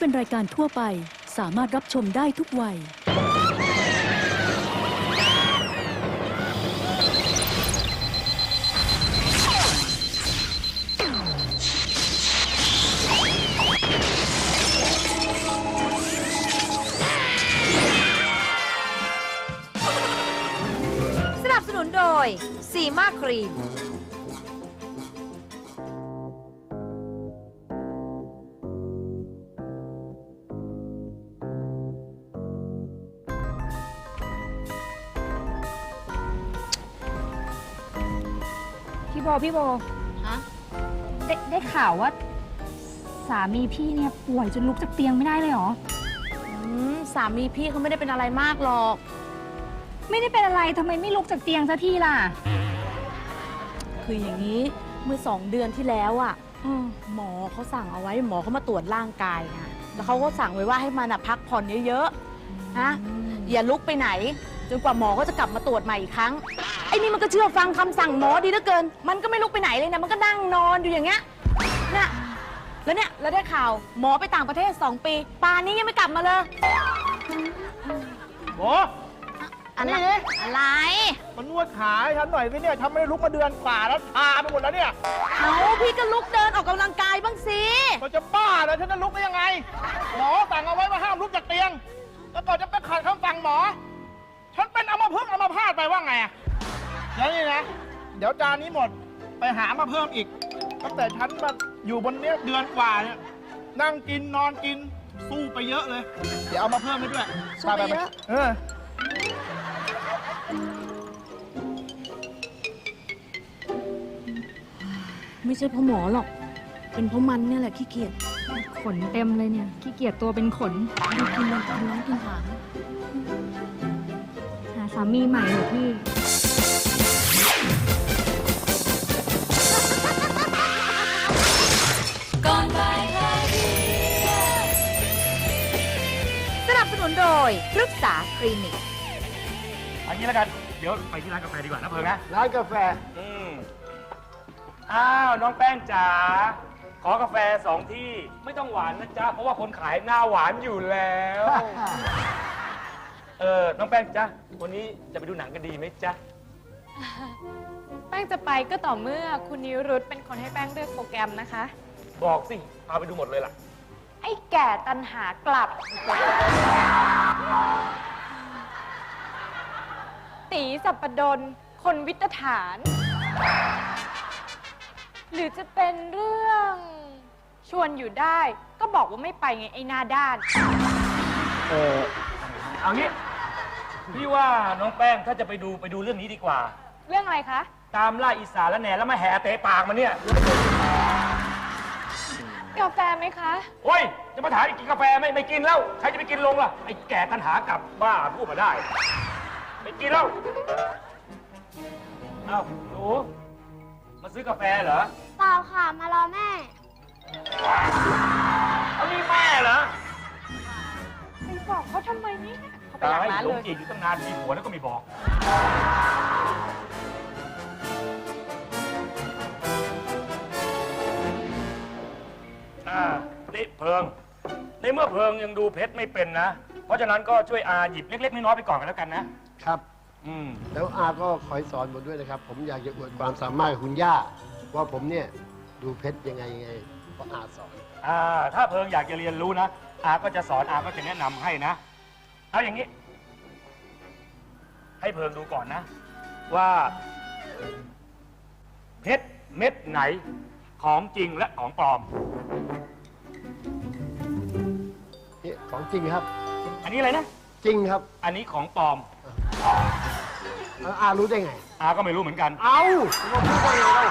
เป็นรายการทั่วไป สามารถรับชมได้ทุกวัย สนับสนุนโดยซีมาครีม โบพี่โบฮะได้ได้ข่าวว่า สามีพี่เนี่ยป่วยจนลุกจากเตียงไม่ได้เลยเหรอ อืมสามีพี่เขาไม่ได้เป็นอะไรมากหรอก ไม่ได้เป็นอะไรทำไมไม่ลุกจากเตียงสักทีล่ะ คืออย่างนี้เมื่อสองเดือนที่แล้วอะ่ะ อืมหมอเขาสั่งเอาไว้หมอเขามาตรวจร่างกายนะแล้วเขาก็สั่งไว้ว่าให้มันอะพักผ่อนเยอะๆนะอย่าลุกไปไหน จนกว่าหมอก็จะกลับมาตรวจใหม่อีกครั้ง ไอ้นี่มันก็เชื่อฟังคำสั่งหมอดีเหลือเกิน มันก็ไม่ลุกไปไหนเลยนะมันก็นั่งนอนอยู่อย่างเงี้ยน่ะแล้วเนี่ยเราได้ข่าวหมอไปต่างประเทศสองปีป่านนี้ยังไม่กลับมาเลยโอ้อะไรอะไรมันนวดขาให้ฉันหน่อยสิเนี่ยฉันไม่ได้ลุกมาเดือนกว่าแล้วชาไปหมดแล้วเนี่ยเอาพี่ก็ลุกเดินออกกำลังกายบ้างสิมันจะบ้าแล้วฉันจะลุกได้ยังไง หมอสั่งเอาไว้ว่าห้ามลุกจากเตียง แล้วก่อนจะไปขัดคำสั่งหมอ ฉันเป็นอัมพฤกษ์อัมพาตไปว่าไงอะแล้วนี่นะ เดี๋ยวจานนี้หมดไปหามาเพิ่มอีก ตั้งแต่ฉันมาอยู่บนเนี้ยเดือนกว่าเนี่ยนั่งกินนอนกินสู้ไปเยอะเลย เดี๋ยวเอามาเพิ่มให้ด้วยสู้ไปเยอะ เออไม่ใช่เพราะหมอหรอก เป็นเพราะมันเนี่ยแหละขี้เกียจ ขนเต็มเลยเนี่ย ขี้เกียจตัวเป็นขนดูกินมันกินน้องกินหางหาสามีใหม่เถอะพี่สนับสนุนโดยพฤกษาคลินิกอันนี้แล้วกัน เดี๋ยวไปที่ร้านกาแฟดีกว่านะเพิงนะ ร้านกาแฟ อืมอ้าว น้องแป้งจ๋า ขอกาแฟสองที่ ไม่ต้องหวานนะจ๊ะ เพราะว่าคนขายหน้าหวานอยู่แล้ว เออน้องแป้งจ๊ะวันนี้จะไปดูหนังกันดีไหมจ๊ะ แป้งจะไปก็ต่อเมื่อคุณนิรุตเป็นคนให้แป้งเลือกโปรแกรมนะคะ บอกสิพาไปดูหมดเลยล่ะ ไอ้แก่ตันหากลับ ตีสัปปดน คนวิตฐาน หรือจะเป็นเรื่อง ชวนอยู่ได้ ก็บอกว่าไม่ไปไงไอ้หน้าด้าน เออเอางี้ พี่ว่าน้องแป้งถ้าจะไปดูไปดูเรื่องนี้ดีกว่า เรื่องอะไรคะ ตามล่าอีสานแล้วแหน่แล้วมาแห่เตะปากมาเนี่ยกาแฟไหมคะ โอ้ย จะมาถามอีกกินกาแฟไหม่ไม่กินแล้ว ใครจะไปกินลงล่ะ ไอ้แก่ตันหากลับบ้าพูดมาได้ ไม่กินแล้ว เอ้าหนูมาซื้อกาแฟเหรอ เปล่าค่ะ มารอแม่ เอานี่แม่เหรอ ไปบอกเขาทำไมเนี่ยเขา ไปตาหลังยร้านลเลงยจีบอยู่ตั้งนานมีผัวแล้วก็ไม่บอก อ่านี่เพิง ในเมื่อเพิงยังดูเพชรไม่เป็นนะ เพราะฉะนั้นก็ช่วยอาหยิบเล็กๆน้อยๆไปก่อนกันแล้วกันนะ ครับ อืม แล้วอาก็คอยสอนผมด้วยนะครับ ผมอยากจะอวดความสามารถของคุณย่า ว่าผมเนี่ยดูเพชรยังไงยังไงเพราะอาสอน อ่า ถ้าเพิงอยากจะเรียนรู้นะ อาก็จะสอนอาก็จะแนะนำให้นะ เอาอย่างนี้ ให้เพิงดูก่อนนะ ว่า เพชรเม็ดไหนของจริงและของปลอม นี่ของจริงครับ อันนี้อะไรนะ จริงครับอันนี้ของปลอมแล้วอารู้ได้ไง อาก็ไม่รู้เหมือนกัน เอาผมพูดได้ไงเล่า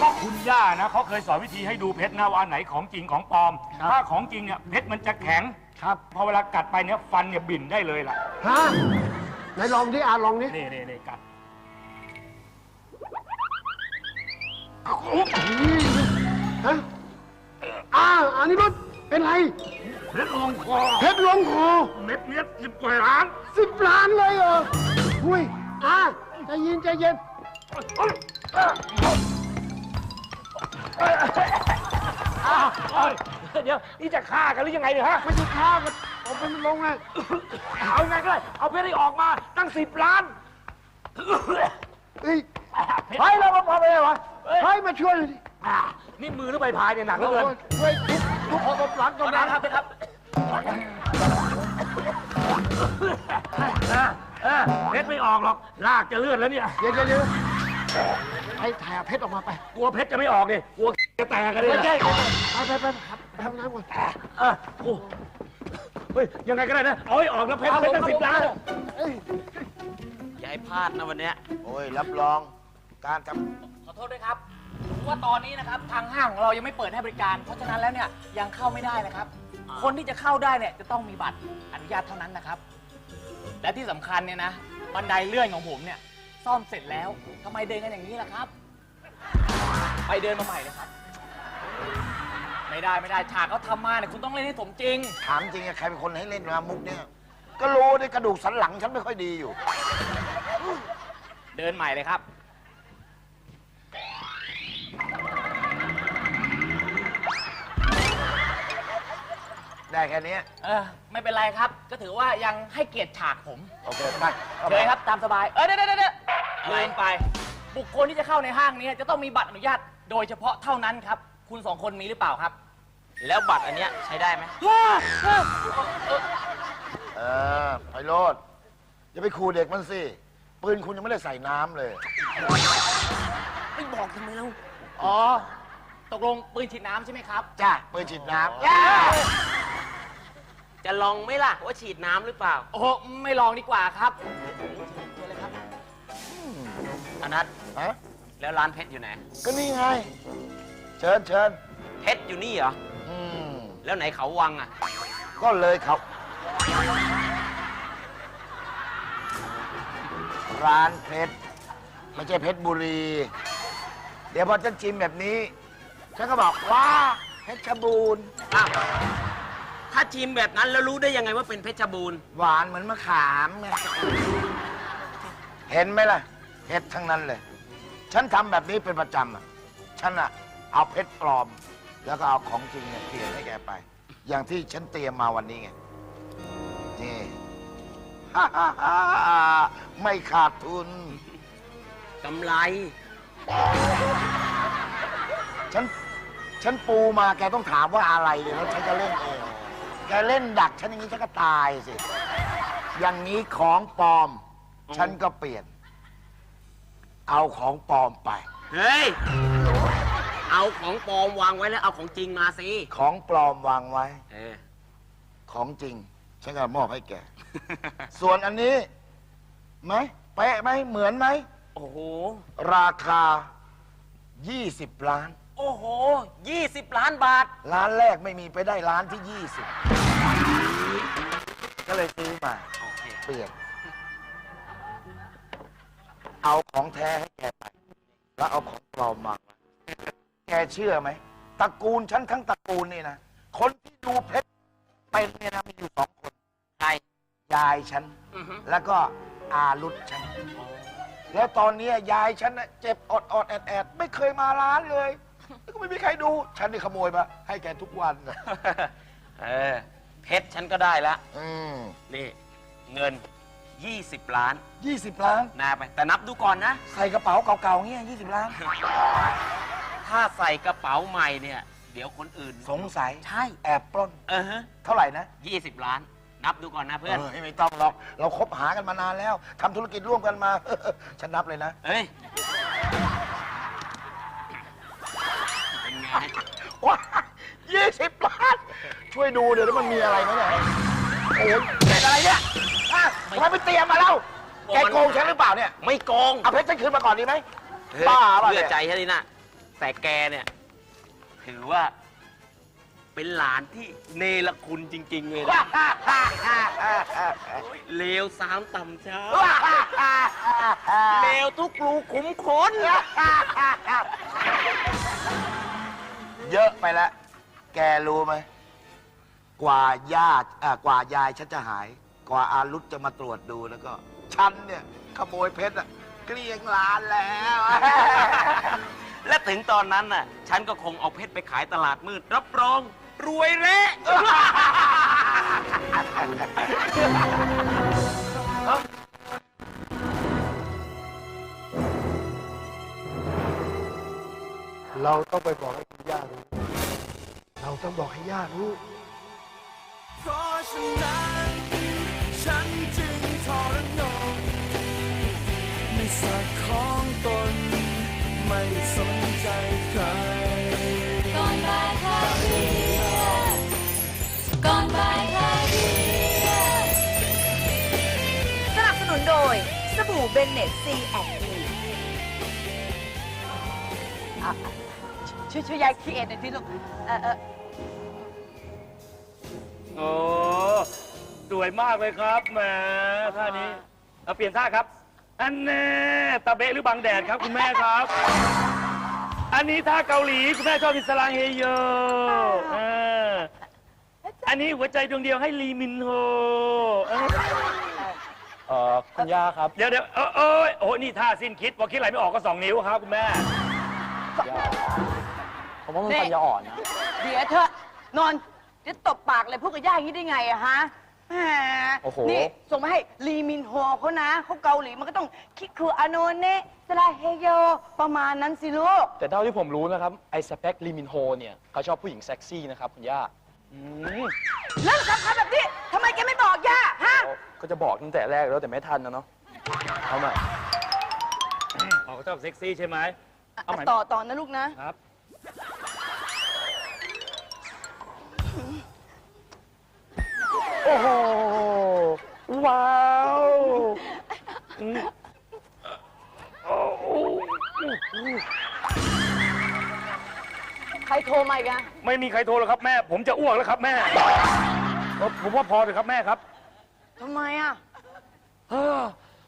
ก็คุณย่านะเขาเคยสอนวิธีให้ดูเพชรนะว่าอันไหนของจริงของปลอมครับถ้าของจริงเนี่ยเพชรมันจะแข็งครับ พอเวลากัดไปเนี่ยฟันเนี่ยบิ่นได้เลยล่ะฮะไหนลองดิอาลองดินี่นี่นี่กัดฮะอาอันนี้รถเป็นไรเพชรลงคอเพชรลงคอเม็ดเนี้ยสิบกว่าล้านสิบล้านเลยเหรอหุยอาใจเย็นใจเย็น เดี๋ยวนี่จะฆ่ากันหรือยังไงเนี่ยฮะ ไม่ใช่ข้ามันผมเป็นลงไงเอาไงก็ได้ เอาเพชรให้ออกมาตั้งสิบล้านเฮ้ยเฮ้ยเราพอไปเลยวะเฮ้ยให้มาช่วยหน่อยดิอะนี่มือหรือใบพายเนี่ยหนักเหลือเกินช่วยทุกทุกคนหลังตรงนั้นครับครับอะเพชรไม่ออกหรอกลากจะเลือนแล้วเนี่ย เดี๋ยวเดี๋ยวเดี๋ยว ให้ถ่ายเอาเพชรออกมาไป กลัวเพชรจะไม่ออกดิกลัวจะแตกกันเลยไม่ใช่ไปไปไปครับไปทำน้ำก่อนอะโอ้เฮ้ยยังไงก็ได้นะเอาให้ออกนะเพชรเพชรตั้งสิบล้านเอ้ยอย่าให้พลาดนะวันเนี้ยโอ้ยรับรองการทขอโทษด้วยครับเพราะว่าตอนนี้นะครับทางห้างของเรายังไม่เปิดให้บริการ เพราะฉะนั้นแล้วเนี่ยยังเข้าไม่ได้นะครับ คนที่จะเข้าได้เนี่ยจะต้องมีบัตรอนุญาตเท่านั้นนะครับ และที่สำคัญเนี่ยนะบันไดเลื่อนของผมเนี่ย ซ่อมเสร็จแล้วทำไมเดินกันอย่างนี้ล่ะครับ ไปเดินมาใหม่เลยครับ ไม่ได้ไม่ได้ฉากเขาทำมาเนี่ยคุณต้องเล่นให้สมจริงำถามจริงอะใครเป็นคนให้เล่นมามุกเนี่ย ก็รู้ในกระดูกสันหลังฉันไม่ค่อยดีอยู่ เดินใหม่เลยครับ ได้แค่นี้เออไม่เป็นไรครับ ก็ถือว่ายังให้เกียรติฉากผม โอเคไปข้าเลไปยครับตามสบาย เออเดี๋ยวเดี๋ยวเดี๋ยว ลืมไป บุคคลที่จะเข้าในห้างนี้จะต้องมีบัตรอนุญาตโดยเฉพาะเท่านั้นครับ คุณสองคนมีหรือเปล่าครับ แล้วบัตรอันเนี้ยใช้ได้ไหมเออไพโรดอย่าไปขู่เด็กมันสิ ปืนคุณยังไม่ได้ใส่น้ำเลย ไม่บอกทำไมเราอ๋อ ตกลงปืนฉีดน้ำใช่ไหมครับ จ้าปืนฉีดน้ำจะลองไหมล่ะว่าฉีดน้ำหรือเปล่า โอ้โหไม่ลองดีกว่าครับ อนัทฮะแล้วร้านเพชรอยู่ไหน ก็นี่ไง เชิญเชิญเพชรอยู่นี่เหรอ อืมแล้วไหนเขาวังอะ ก็เลยเขาร้านเพชรไม่ใช่เพชรบุรี เดี๋ยวพอฉันชิมแบบนี้ ฉันก็บอกว่าเพชรบูรณ์อ้าว ถ้าชิมแบบนั้นแล้วรู้ได้ยังไงว่าเป็นเพชรบูรณ์ หวานเหมือนมะขามไงเห็นไหมล่ะ เพชรทั้งนั้นเลย ฉันทำแบบนี้เป็นประจำอะ ฉันอะเอาเพชรปลอม แล้วก็เอาของจริงเนี่ยเปลี่ยนให้แกไป อย่างที่ฉันเตรียมมาวันนี้ไง นี่ ไม่ขาดทุน กำไร ฉัน ฉันปูมาแกต้องถามว่าอะไรเลยแล้วฉันจะเล่นเอง แกเล่นดักฉันอย่างนี้ฉันก็ตายสิ อย่างนี้ของปลอม ฉันก็เปลี่ยน เอาของปลอมไป เฮ้ย เอาของปลอมวางไว้แล้วเอาของจริงมาสิ ของปลอมวางไว้ เออ ของจริง ฉันก็มอบให้แก ส่วนอันนี้ไหมเป๊ะไหมเหมือนไหม โอ้โห ราคา 20 ล้าน โอ้โหยี่สิบล้านบาทร้านแรกไม่มีไปได้ร้านที่ 20 ก็เลยซื้อมา โอเค เปลี่ยน เอาของแท้ให้แกไป แล้วเอาของปลอมมา แกเชื่อไหมตระกูลฉันทั้งตระกูลนี่นะ คนที่ดูเพชรเป็นเนี่ยนะมีอยู่สองคนใครยายฉัน อือฮึ แล้วก็อารุษฉัน แล้วตอนนี้ยายฉันน่ะเจ็บอดอดแอดแอดไม่เคยมาร้านเลยแล้วก็ไม่มีใครดู ฉันนี่ขโมยมาให้แกทุกวันน่ะเออเพชรฉันก็ได้แล้วอืมนี่ เงิน 20 ล้านยี่สิบล้าน นาไป แต่นับดูก่อนนะ ใส่กระเป๋าเก่าๆเงี้ยยี่สิบล้าน ถ้าใส่กระเป๋าใหม่เนี่ย เดี๋ยวคนอื่น สงสัยใช่ แอบปล้น เออฮะเท่าไหร่นะ 20 ล้าน นับดูก่อนนะเพื่อน เออไม่ต้องหรอก เราคบหากันมานานแล้วทำธุรกิจร่วมกันมา ฉันนับเลยนะ เอ้ย เป็นไงว้ายี่สิบล้าน ช่วยดูเดี๋ยวแล้วมันมีอะไรไหมเนี่ย โอ้ยเป็นอะไรเนี่ย อะทำไมไม่เตรียมมาเล่าแกโกงฉันหรือเปล่าเนี่ยไม่โกงเอาเพชรฉันคืนมาก่อนดีไหมเฮ้ยบ้าป่ะเชื่เนี่อยใจแค่นี้นะแต่แกเนี่ย ถือว่า เป็นหลานที่เนรคุณจริง ๆ เลยนะเลวสามต่ำช้าเลวทุกรูขุมขนเยอะไปแล้วแกรู้ไหมกว่าญาติอ่ากว่ายายฉันจะหาย กว่าอารุธจะมาตรวจดูแล้วก็ ฉันเนี่ย ขโมยเพชรอะเกลี้ยงล้านแล้ว และถึงตอนนั้นน่ะ ฉันก็คงเอาเพชรไปขายตลาดมืด รับรอง รวยเละเราต้องไปบอกให้คุณย่ารู้ เราต้องบอกให้ย่ารู้ เพราะฉะนั้น ฉันจึงทรนงในสัตว์ของตน ไม่สนใจใคร ก่อนบ่ายคลายเครียดก่อนบ่ายคลายเครียดสนับสนุนโดย สบู่เบนเนตซีแอนด์ีช่วยช่วยยายคีเอทหน่อยสิลูกเออเออ โอ้ สวยมากเลยครับแหมท่านี้เอาเปลี่ยนท่าครับ อันแน่ตะเบะหรือบังแดดครับคุณแม่ครับ อันนี้ท่าเกาหลีคุณแม่ชอบอิสลางเฮโยเอออันนี้หัวใจดวงเดียวให้ลีมินโฮเออเอ่อคุณย่าครับเดี๋ยวเดี๋ยวเออเอยโอ้นี่ท่าสิ้นคิดพอคิดอะไรไม่ออกก็สองนิ้วครับคุณแม่ผมว่ามันปัญญาอ่อนนะ เดี๋ยวเถอะนอนจะตบปากเลยพูดกับย่าอย่างนี้ได้ไงอะฮะ แหมโอ้โห นี่ส่งมาให้ลีมินโฮเขานะเขาเกาหลีมันก็ต้องคิดครูอาโนเนะสลาเฮโยประมาณนั้นสิลูก แต่เท่าที่ผมรู้นะครับ ไอ้สเปคลีมินโฮเนี่ย เขาชอบผู้หญิงเซ็กซี่นะครับคุณย่าอืมเรื่องสำคัญแบบนี้ทำไมแกไม่บอกย่าฮะ ก็จะบอกตั้งแต่แรกแล้วแต่ไม่ทันนะเนาะเอาใหม่ อ๋อเขาชอบเซ็กซี่ใช่ไหม เอาใหม่ ต่อต่อนะลูกนะ ครับ ว้าวอืมโอ้โหใครโทรมาอีกอะไม่มีใครโทรหรอกครับแม่ ผมจะอ้วกแล้วครับแม่เออผมว่าพอเลยครับแม่ครับทำไมอะเฮ้อ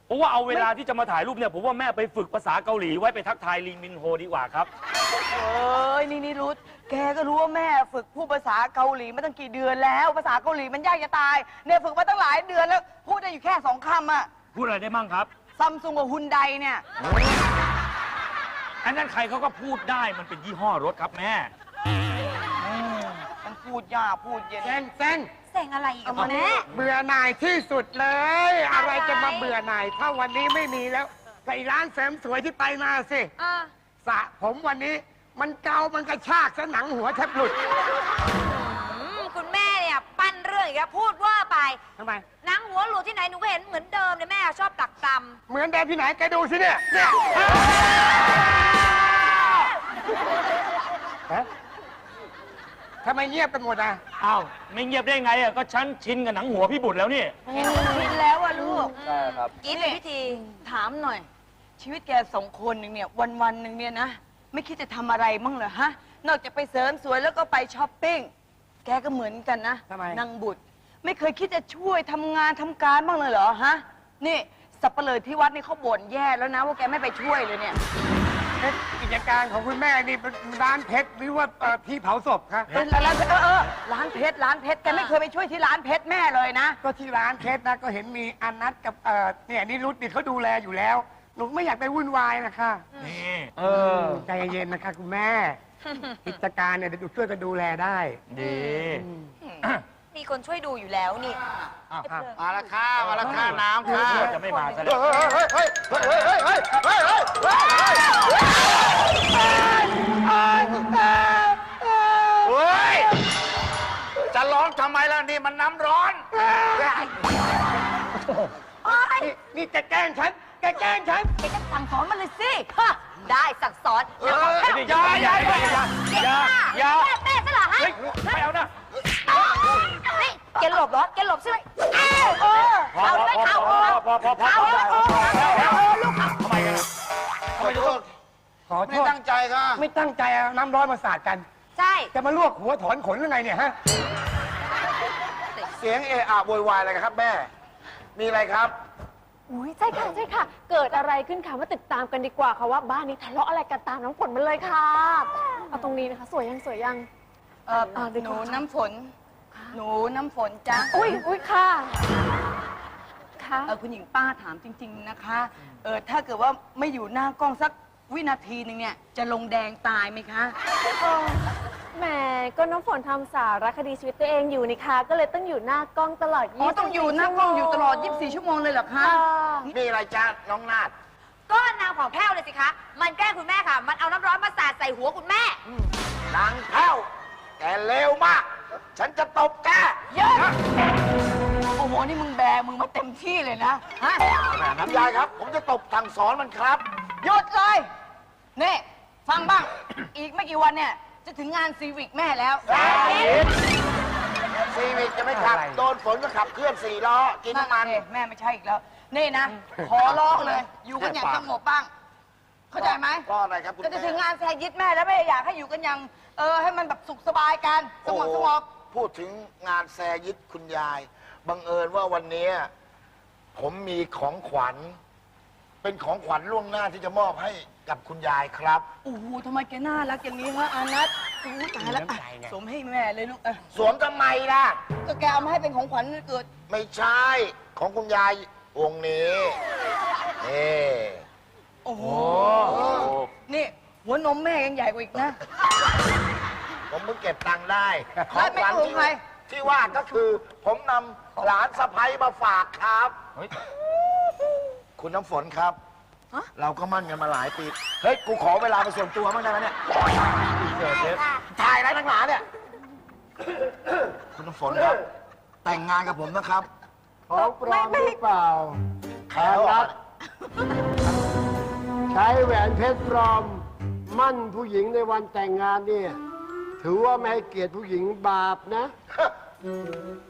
ผมว่าเอาเวลาที่จะมาถ่ายรูปเนี่ย ผมว่าแม่ไปฝึกภาษาเกาหลีไว้ไปทักทายลีมินโฮดีกว่าครับ เอ้ยนี่นี่รุธ แกก็รู้ว่าแม่ฝึกพูดภาษาเกาหลีมาตั้งกี่เดือนแล้ว ภาษาเกาหลีมันยากจะตาย เนี่ยฝึกมาตั้งหลายเดือนแล้ว พูดได้อยู่แค่สองคำอะพูดอะไรได้มั่งครับ ซัมซุงกับฮุนไดเนี่ย อันนั้นใครเขาก็พูดได้มันเป็นยี่ห้อรถครับแม่ มันพูดยากพูดเย็นเซนเซนเสียงอะไรอีกเอาอะมาแม่ เบื่อหน่ายที่สุดเลย อะไรอะไรจะมาเบื่อหน่ายถ้าวันนี้ไม่มีแล้วไก่ร้านเสริมสวยที่ไปมาสิอ่าสระผมวันนี้ มันเกา มันกระชากซะหนังหัวแทบหลุดอืมคุณแม่เนี่ยปั้นเรื่องอีกแล้วพูดว่าไป ทำไม หนังหัวหลุดที่ไหนหนูก็เห็นเหมือนเดิมเลยแม่ชอบตักตเหมือนเดิมที่ไหนแกดูสิเนี่ยเนี่ยฮะทำไมเงียบกันหมดอะ อ้าวไม่เงียบได้ไงอะก็ฉันชินกับหนังหัวพี่บุตรแล้วนี่ชินแล้วอะลูก ใช่ครับำกินเลยพิธี ถามหน่อย ชีวิตแกสองคนหนึ่งเนี่ยวันวันๆหนึ่งเนี่ยนะ ไม่คิดจะทำอะไรมั่งเหรอฮะ นอกจากไปเสริมสวยแล้วก็ไปช้อปปิ้ง แกก็เหมือนกันนะทำไม นางบุตร ไม่เคยคิดจะช่วยทำงานทำการบ้างเลยเหรอฮะ นี่สับเปลือที่วัดนี่เขาบ่นแย่แล้วนะว่าแกไม่ไปช่วยเลยเนี่ยเอ๊ะกิจการของคุณแม่นี่เป็นร้านเพชรหรือว่าเอ่อที่เผาศพครับเออร้านเออเออร้านเพชรร้านเพชรแกไม่เคยไปช่วยที่ร้านเพชรแม่เลยนะ ก็ที่ร้านเพชรนะก็เห็นมีอนัทกับเอ่อเนี่ยนิรุตนี่เขาดูแลอยู่แล้ว หนูไม่อยากไปวุ่นวายนะคะนี่เออ ใจเย็นนะคะ คุณแม่กิจการเนี่ยเดี๋ยวหนูช่วยกันดูแลได้ดีมีคนช่วยดูอยู่แล้วนี่อ้าว ไอ้เพลิง มาละค่ะมาละค่ะน้ำค่ะจะไม่มาซะแล้ว เฮ้ยเฮ้จะร้องทำไมล่ะนี่มันน้ำร้อน นี่นี่จะแกล้งฉัน แกแกล้งฉัน แกก็สั่งสอนมันเลยสิฮะได้สั่งสอนแล้วก็เฮ้ยอย่าอย่าอย่าอย่าอย่าอย่า แม่แม่ซะเหรอฮะเฮ้ยไม่เอานะ นี่แกหลบเหรอแกหลบใช่ไหมเอ้าเออพอเอาพได้อเอาพอเอาพอพอพอ เอาเอาเอาเอาลูกทำไมกันอะทำไมจะต้องขอโทษไม่ตั้งใจค่ะ ไม่ตั้งใจเอาน้ำร้อนมาสาดกัน ใช่ จะมาลวกหัวถอนขนหรือไงเนี่ยฮะ เสียงเอะอะโวยวายอะไรกันครับแม่ มีอะไรครับ อุ้ยใช่ค่ะใช่ค่ะ เกิดอะไรขึ้นค่ะมาติดตามกันดีกว่าค่ะว่าบ้านนี้ทะเลาะอะไรกันตามน้ำฝนมาเลยค่ะเอาตรงนี้นะคะ สวยยังสวยยัง เอออ่าเดี๋ยวหนูก่อนน้ำฝน หนูน้ำฝนจ้ะอุ้ยอุ้ยค่ะค่ะเออคุณหญิงป้าถามจริง ๆนะคะ เออถ้าเกิดว่าไม่อยู่หน้ากล้องสักวินาทีหนึ่งเนี่ยจะลงแดงตายไหมคะ แหมก็น้ำฝนทำสารคดีชีวิตตัวเองอยู่นี่คะก็เลยต้องอยู่หน้ากล้องตลอดอ๋อต้องอยู่หน้ากล้องอยู่ตลอด 24 ชั่วโมงเลยเหรอคะนี่อะไรจ้าน้องนาดก็นางของแพ้วเลยสิคะ มันแกล้งคุณแม่ค่ะ มันเอาน้ำร้อนมาสาดใส่หัวคุณแม่ นางแพ้วแกเลวมาก ฉันจะตบแกเยอะโอ้โห นี่มึงแบมือมาเต็มที่เลยนะฮะน้ำยายครับ ผมจะตบสั่งสอนมันครับ หยุดเลย นี่ ฟังบ้าง อีกไม่กี่วันเนี่ย จะถึงงานซีวิกแม่แล้ว ซีวิกจะไม่ขับ โดนฝนก็ขับเคลื่อนสี่ล้อ กินน้ำมันเแม่ไม่ใช่อีกแล้ว นี่นะ ขอร้องเลย อยู่กันอย่างสงบบ้าง เข้าใจไหมก็อะไรครับคุณก็จะแม่ถึงงานแซยิดแม่แล้วแม่อยากให้อยู่กันอย่าง เออให้มันแบบสุขสบายกัน สงบสงบพูดถึงงานแซยิดคุณยาย บังเอิญว่าวันนี้ผมมีของขวัญ เป็นของขวัญล่วงหน้าที่จะมอบให้กับคุณยายครับ โอ้โหทำไมแกน่ารักอย่างนี้ฮะอานัทโอ้โหตายแล้วอะสวมให้แม่เลยลูกอะสวมทำไมล่ะ ก็แกเอามาให้เป็นของขวัญวันเกิด ไม่ใช่ของคุณยายองค์นี้นี่โอ้โห นี่ หัวนมแม่ยังใหญ่กว่าอีกนะ ผมเพิ่งเก็บตังค์ได้แล้วไม่เอาของใคร ที่ว่าก็คือ ผมนำหลานสะพ้ยมาฝากครับ คุณน้ำฝนครับเราก็มั่นกันมาหลายปี เฮ้ย กูขอเวลาไปส่วนตัวบ้างได้ไหมเนี่ยถ่ายอะไรทั้งหลายเนี่ย คุณน้ำฝนครับ แต่งงานกับผมนะครับของปลอมหรือเปล่าแค่รัก ใช้แหวนเพชรปลอม มั่นผู้หญิงในวันแต่งงานเนี่ย ถือว่าไม่ให้เกียรติผู้หญิงบาปนะ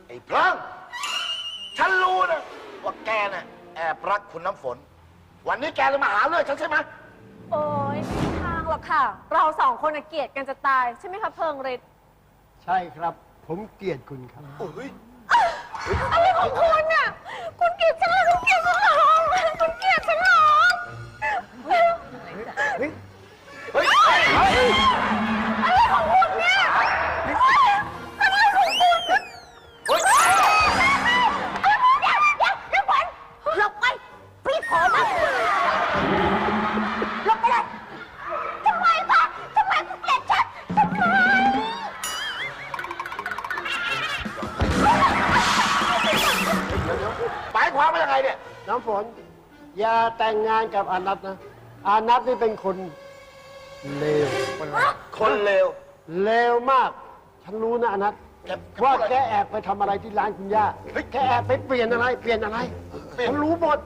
ไอ้พลัง ฉันรู้นะว่าแกน่ะ แอบรักคุณน้ำฝน วันนี้แกเลยมาหาเรื่องฉันใช่ไหมโอ้ยไม่มีทางหรอกค่ะ เราสองคนน่ะเกลียดกันจะตาย ใช่ไหมคะเพิงฤทธิ์ใช่ครับ ผมเกลียดคุณครับอะไรของคุณน่ะคุณเกลียดฉันเหรอคุณเกลียดฉันเหรอคุณเกลียดฉันเหรออะไร น้ำฝนอย่าแต่งงานกับอานัทนะ อานัทนี่เป็นคนเลวคนเลวเลวมาก ฉันรู้นะอานัทว่าแกแอบไปทำอะไรที่ร้านคุณย่าแกแอบไปเปลี่ยนอะไร เปลี่ยนอะไรฉันรู้หมด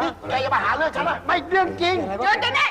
นี่แกจะมาหาเรื่องฉันเหรอไม่เรื่องจริงเดี๋ยวเดี๋ยวนี่